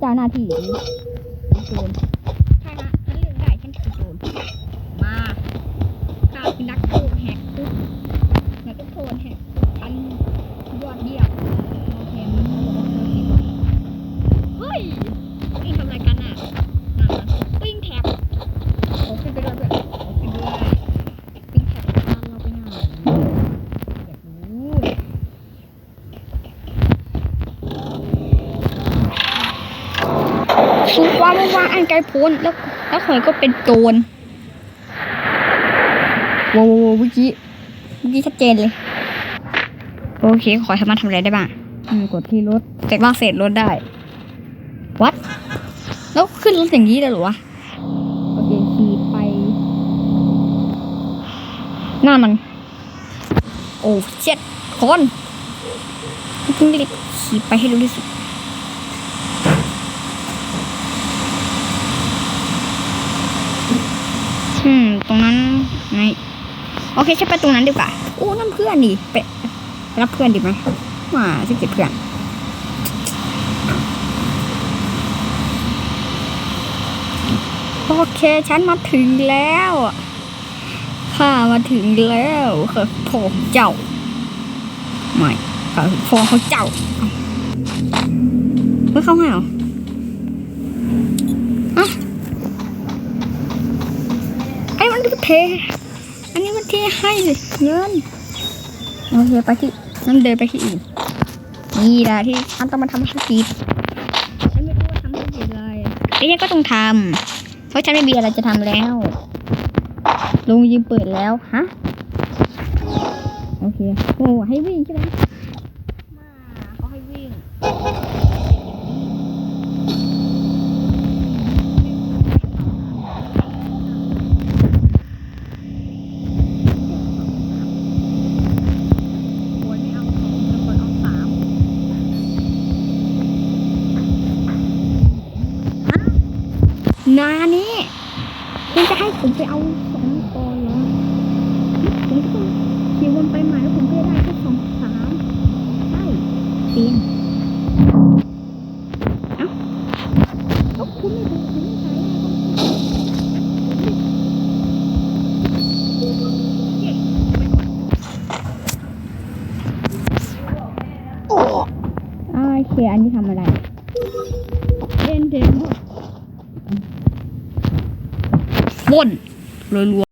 เจ้าหน้าที่หรือโจรใช่ฮะฉันเลือกได้ฉันคือโจรมาข้าคือนักโทษแหกคุกนักโทษแหกคุกชั้นยอดเยี่ยมโอเคมันเขาบอกว่าเธอผิดเฮ้ยวิ่งทำอะไรกันอะนั่นนะวิ่งแท็บโอ้ขึ้นไปด้วยเพื่อนโอ้ขึ้นด้วยวิ่งแท็บตามเราไปหน่อยอยากรู้ สุว่าไม่ว่าอันไกลโพ้นแล้วแล้วข่อยก็เป็นโจรโว้วโว้วโว้วเมื่อกี้เมื่อกี้ชัดเจนเลย โอเค ขอสามารถทำอะไรได้บ้างอืมกดที่รถเสร็จว่างเสร็จรถได้ วัด แล้วขึ้นรถอย่างนี้เลยเหรอวะ โอเคขี่ไป หน้ามัน โอ้เจ็ดคนเพิ่งรีบขี่ไปให้เร็วที่สุด อืม ตรงนั้นไง โอเคฉันไปตรงนั้นดีกว่าโอ้นั่นเพื่อนดิไปไปรับเพื่อนดีไหมว่าจะเก็บเพื่อนโอเคฉันมาถึงแล้วข้ามาถึงแล้วค่ะพ่อเจ้าไม่ข้าคือพ่อของเจ้าเฮ้ยเข้าให้เหรออะไอ้มันก็เท อันนี้มันเทให้เลยเงินโอเคไปที่นั่นเดินไปที่อื่นนี่แหละที่อันต้องมาทำธุรกิจฉันไม่รู้ว่าทำธุรกิจอะไรไอ้เนี่ยก็ต้องทำเพราะฉันไม่มีอะไรจะทำแล้วโรงยิมเปิดแล้วฮะโอเคโอ้ให้วิ่งใช่ไหม นานี่คุณจะให้ผมไปเอาสองก่อนเหรอผมก็ต้องขี่วนไปใหม่แล้วผมก็ได้แค่สองสามใช่เตียงเอ้าเอ้าคุณไม่ดูคุณไม่ใช้โอเคอันนี้ทำอะไรเล่นเดม บนรัว